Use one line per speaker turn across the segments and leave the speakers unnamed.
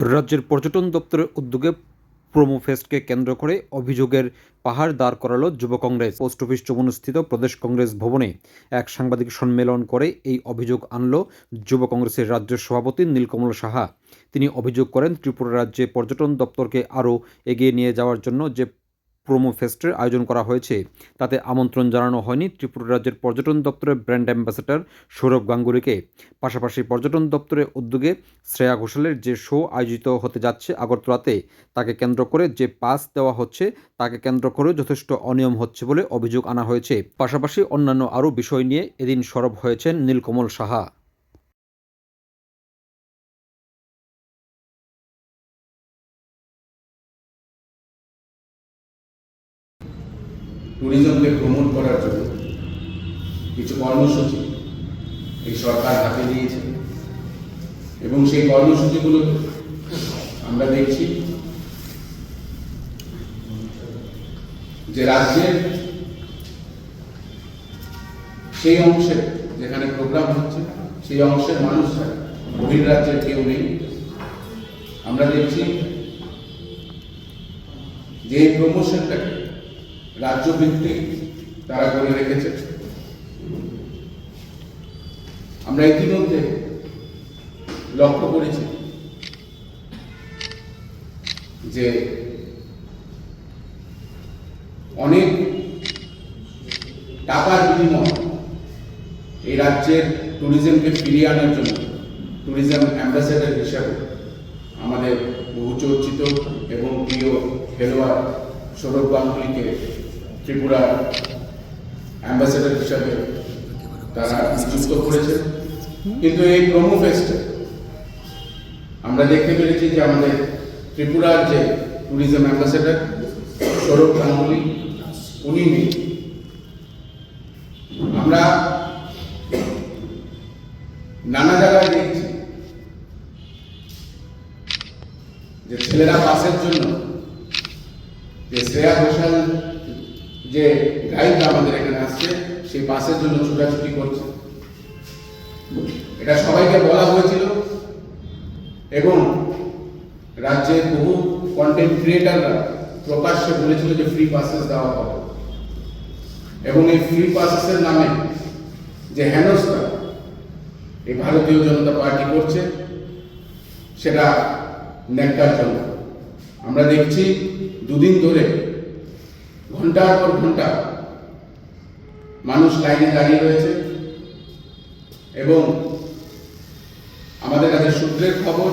রাজ্যের পর্যটন দপ্তরের উদ্যোগে প্রোমো ফেস্টকে কেন্দ্র করে অভিযোগের পাহাড় দাঁড় করালো যুব কংগ্রেস। পোস্ট অফিস চৌমনস্থিত প্রদেশ কংগ্রেস ভবনে এক সাংবাদিক সম্মেলন করে এই অভিযোগ আনল যুব কংগ্রেসের রাজ্য সভাপতি নীলকমল সাহা। তিনি অভিযোগ করেন, ত্রিপুরা রাজ্যে পর্যটন দপ্তরকে আরও এগিয়ে নিয়ে যাওয়ার জন্য যে প্রোমো ফেস্টের আয়োজন করা হয়েছে। তাতে আমন্ত্রণ জানানো হয়নি ত্রিপুরা রাজ্যের পর্যটন দপ্তরের ব্র্যান্ড অ্যাম্বাসেডর সৌরভ গাঙ্গুলিকে। পাশাপাশি পর্যটন দপ্তরের উদ্যোগে শ্রেয়া ঘোষালের যে শো আয়োজিত হতে যাচ্ছে আগরতলাতে, তাকে কেন্দ্র করে যে পাস দেওয়া হচ্ছে, তাকে কেন্দ্র করে যথেষ্ট অনিয়ম হচ্ছে বলে অভিযোগ আনা হয়েছে। পাশাপাশি অন্যান্য আরও বিষয় নিয়ে এদিন সরব হয়েছেন নীলকমল সাহা।
ট্যুরিজমকে প্রমোট করার জন্য কিছু কর্মসূচি এই সরকার হাতে নিয়েছে। এবং সেই কর্মসূচিগুলো আমরা দেখছি যে রাজ্যের সেই অংশে যেখানে প্রোগ্রাম হচ্ছে, সেই অংশের মানুষরা বহির্রাজ্যের কেউ নেই। আমরা দেখছি যে প্রমোশনটাকে রাজ্য ভিত্তিক তারা করে রেখেছে। আমরা ইতিমধ্যে লক্ষ্য করেছি যে অনেক টাকার বিনিময় এই রাজ্যের ট্যুরিজমকে ফিরিয়ে আনার জন্য ট্যুরিজম অ্যাম্বাসেডর হিসাবে আমাদের বহু চর্চিত এবং প্রিয় খেলোয়াড় সৌরভ গাঙ্গুলিকে ত্রিপুরা অ্যাম্বাসেডর হিসাবে তারা নিযুক্ত করেছে। কিন্তু এই প্রোমো ফেস্টে আমরা দেখতে পেরেছি যে আমাদের ত্রিপুরার যে ট্যুরিজম অ্যাম্বাসেডর সৌরভ গাঙ্গুলি, উনি নেই। আমরা নানা জায়গায় দেখছি যে ছেলেরা পাসের জন্য যে শ্রেয়া ঘোষাল যে গাইড আমাদের এখানে আসছে, সেই পাসের জন্য ছুটাছুটি করছে। এটা সবাইকে বলা হয়েছিল। এবং রাজ্যের বহু কন্টেন্ট ক্রিয়েটাররা প্রকাশ্যে বলেছিল যে ফ্রি পাসেস দেওয়া হবে। এবং এই ফ্রি পাসেসের নামে যে হেনস্থা, এই ভারতীয় জনতা পার্টি করছে, সেটা ন্যাক্কার জন্য আমরা দেখছি দুদিন ধরে ঘণ্টার পর ঘণ্টা মানুষ লাইনে দাঁড়িয়ে রয়েছে এবং আমাদের কাছে সূত্রের খবর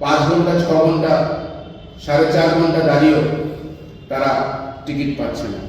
পাঁচ ঘণ্টা, ছ ঘণ্টা, সাড়ে চার ঘণ্টা দাঁড়িয়েও তারা টিকিট পাচ্ছে না।